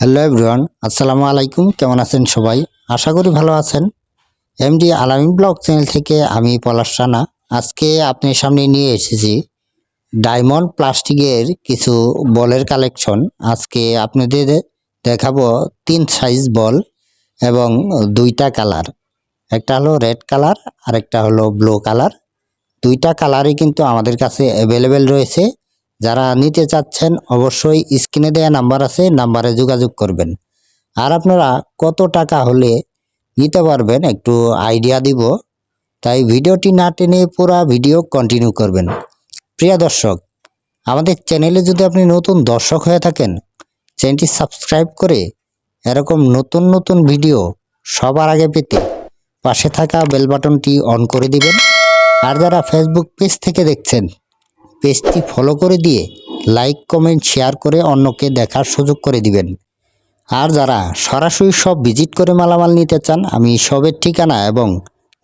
Hello everyone, আসসালামু আলাইকুম। কেমন আছেন সবাই? আশা করি ভালো আছেন। এমডি আলামিন ব্লগ চ্যানেল থেকে আমি পলাশ রানা। আজকে আপনার সামনে নিয়ে এসেছি ডায়মন্ড প্লাস্টিকের কিছু বলের কালেকশন। আজকে আপনাদের দেখাবো তিন সাইজ বল এবং দুইটা কালার। একটা হলো রেড কালার আর একটা হলো ব্লু কালার। দুইটা কালারই কিন্তু আমাদের কাছে অ্যাভেলেবেল রয়েছে। যারা নিতে চাচ্ছেন অবশ্যই স্ক্রিনে দেওয়া নাম্বার আছে, নাম্বারে যোগাযোগ করবেন। আর আপনারা কত টাকা হলে নিতে পারবেন একটু আইডিয়া দিব। তাই ভিডিওটি না টেনে পুরো ভিডিও কন্টিনিউ করবেন। প্রিয় দর্শক, আমাদের চ্যানেলে যদি আপনি নতুন দর্শক হয়ে থাকেন, চ্যানেলটি সাবস্ক্রাইব করে এরকম নতুন নতুন ভিডিও সবার আগে পেতে পাশে থাকা বেল বাটনটি অন করে দিবেন। আর যারা ফেসবুক পেজ থেকে দেখছেন পেজটি ফলো করে দিয়ে লাইক কমেন্ট শেয়ার করে অন্যকে দেখার সুযোগ করে দিবেন। আর যারা সরাসরি সব ভিজিট করে মালামাল নিতে চান, আমি সবের ঠিকানা এবং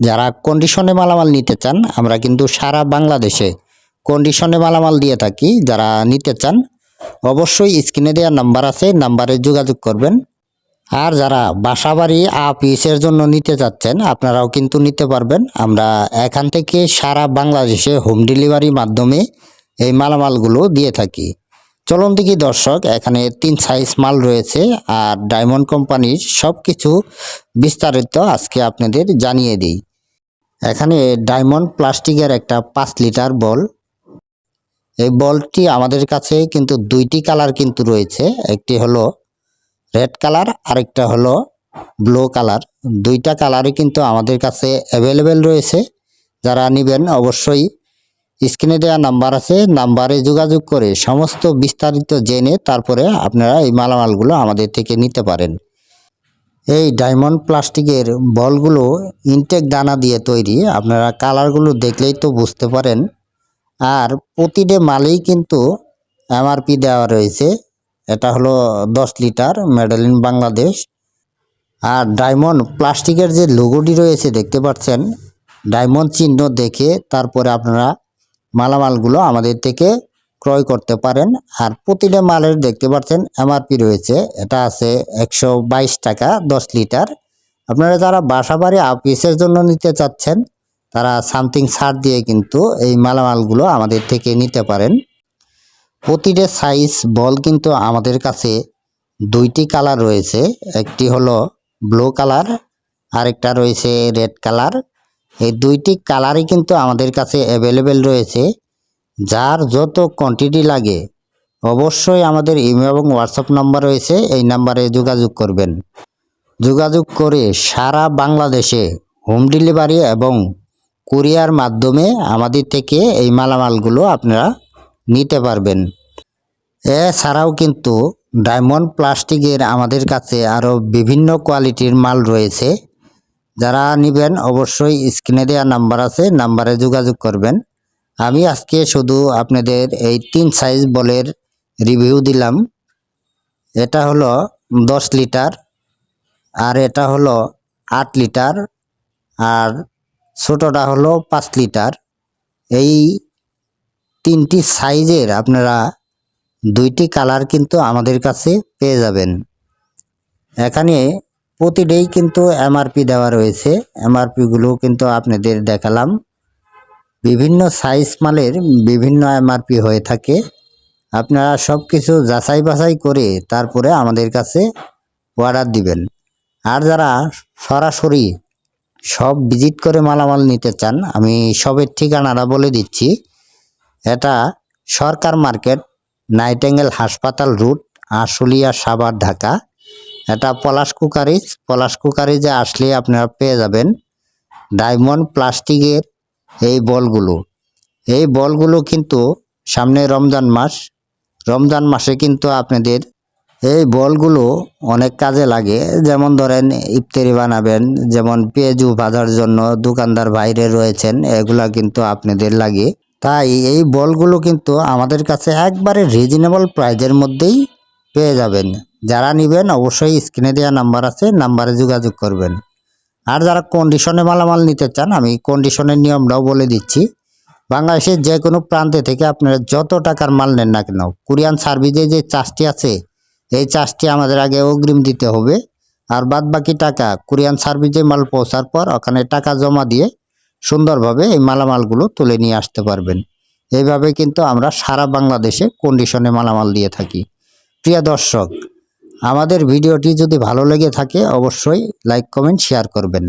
যারা কন্ডিশনে মালামাল নিতে চান, আমরা কিন্তু সারা বাংলাদেশে কন্ডিশনে মালামাল দিয়ে থাকি। যারা নিতে চান, অবশ্যই স্ক্রিনে দেওয়ার নাম্বার আছে নাম্বারে যোগাযোগ করবেন। আর যারা বাসাবাড়ি আপিসের জন্য নিতে চাচ্ছেন, আপনারাও কিন্তু নিতে পারবেন। আমরা এখান থেকে সারা বাংলাদেশে হোম ডেলিভারি মাধ্যমে এই মালামালগুলো দিয়ে থাকি। চলুন দেখি দর্শক, এখানে তিন সাইজ মাল রয়েছে আর ডায়মন্ড কোম্পানির সব কিছু বিস্তারিত আজকে আপনাদের জানিয়ে দিই। এখানে ডায়মন্ড প্লাস্টিকের একটা পাঁচ লিটার বল। এই বলটি আমাদের কাছে কিন্তু দুইটি কালার কিন্তু রয়েছে। একটি হলো রেড কালার আরেকটা হলো ব্লু কালার দুইটা কালারই কিন্তু আমাদের কাছে অ্যাভেলেবেল রয়েছে। যারা নেবেন অবশ্যই স্ক্রিনে দেওয়া নাম্বার আছে নাম্বারে যোগাযোগ করে সমস্ত বিস্তারিত জেনে তারপরে আপনারা এই মালামালগুলো আমাদের থেকে নিতে পারেন। এই ডায়মন্ড প্লাস্টিকের বলগুলো ইনটেক দানা দিয়ে তৈরি। আপনারা কালারগুলো দেখলেই তো বুঝতে পারেন। আর প্রতিটা মালেই কিন্তু এমআরপি দেওয়া রয়েছে। এটা হলো দশ লিটার মেডেল ইন বাংলাদেশ। আর ডায়মন্ড প্লাস্টিকের যে লোগোটি রয়েছে, দেখতে পাচ্ছেন? ডায়মন্ড চিহ্ন দেখে তারপরে আপনারা মালামালগুলো আমাদের থেকে ক্রয় করতে পারেন। আর প্রতিটা মালের দেখতে পাচ্ছেন এমআরপি রয়েছে। এটা আছে একশো বাইশ টাকা, দশ লিটার। আপনারা যারা বাসা বাড়ি অফিসের জন্য নিতে চাচ্ছেন, তারা সামথিং ছাড় দিয়ে কিন্তু এই মালামালগুলো আমাদের থেকে নিতে পারেন। প্রতিটা সাইজ বল কিন্তু আমাদের কাছে দুইটি কালার রয়েছে। একটি হলো ব্লু কালার আরেকটা রয়েছে রেড কালার এই দুইটি কালারই কিন্তু আমাদের কাছে অ্যাভেলেবেল রয়েছে। যার যত কোয়ান্টিটি লাগে, অবশ্যই আমাদের ইমেল এবং হোয়াটসঅ্যাপ নাম্বার রয়েছে। এই নাম্বারে যোগাযোগ করবেন। যোগাযোগ করে সারা বাংলাদেশে হোম ডেলিভারি এবং কুরিয়ার মাধ্যমে আমাদের থেকে এই মালামালগুলো আপনারা নিতে পারবেন। এছাড়াও কিন্তু ডায়মন্ড প্লাস্টিকের আমাদের কাছে আরও বিভিন্ন কোয়ালিটির মাল রয়েছে। যারা নেবেন অবশ্যই স্ক্রিনে দেওয়া নাম্বার আছে, নাম্বারে যোগাযোগ করবেন। আমি আজকে শুধু আপনাদের এই তিন সাইজ বলের রিভিউ দিলাম। এটা হলো দশ লিটার আর এটা হলো আট লিটার আর ছোটোটা হলো পাঁচ লিটার। এই তিনটি সাইজের আপনারা দুইটি কালার কিন্তু আমাদের কাছে পেয়ে যাবেন। এখানে প্রতিটাই কিন্তু এমআরপি দেওয়া রয়েছে। এমআরপিগুলো কিন্তু আপনাদের দেখালাম। বিভিন্ন সাইজ মালের বিভিন্ন এমআরপি হয়ে থাকে। আপনারা সব কিছু যাচাই বাছাই করে তারপরে আমাদের কাছে অর্ডার দিবেন। আর যারা সরাসরি সব ভিজিট করে মালামাল নিতে চান, আমি সবের ঠিকানাটা বলে দিচ্ছি। এটা সরকার মার্কেট, নাইটেঙ্গেল হাসপাতাল রুট, আশুলিয়া, সাভার, ঢাকা। এটা পলাশ কুকারিজ। পলাশ কুকারিজে আসলে আপনারা পেয়ে যাবেন ডায়মন্ড প্লাস্টিকের এই বলগুলো। এই বলগুলো কিন্তু সামনে রমজান মাস। রমজান মাসে কিন্তু আপনাদের এই বলগুলো অনেক কাজে লাগে। যেমন ধরেন ইফতারি বানাবেন, যেমন পেঁয়াজু ভাজার জন্য দোকানদার বাইরে রয়েছেন, এগুলা কিন্তু আপনাদের লাগে। তাই এই বলগুলো কিন্তু আমাদের কাছে একবারে রিজনেবল প্রাইজের মধ্যেই পেয়ে যাবেন। যারা নেবেন অবশ্যই স্ক্রিনে দেওয়া নাম্বার আছে নাম্বারে যোগাযোগ করবেন। আর যারা কন্ডিশনে মালামাল নিতে চান, আমি কন্ডিশনের নিয়মটাও বলে দিচ্ছি। বাংলাদেশের যে কোনো প্রান্তে থেকে আপনারা যত টাকার মাল নেন না কেন, কোরিয়ান সার্ভিসে যে চার্জটি আছে, এই চার্জটি আমাদের আগে অগ্রিম দিতে হবে। আর বাদ বাকি টাকা, কোরিয়ান সার্ভিসে মাল পৌঁছার পর ওখানে টাকা জমা দিয়ে সুন্দরভাবে এই মালামালগুলো তুলে নিয়ে আসতে পারবেন। এইভাবে কিন্তু আমরা সারা বাংলাদেশে কন্ডিশনে মালামাল দিয়ে থাকি। প্রিয় দর্শক, আমাদের ভিডিওটি যদি ভালো লেগে থাকে, অবশ্যই লাইক কমেন্ট শেয়ার করবেন।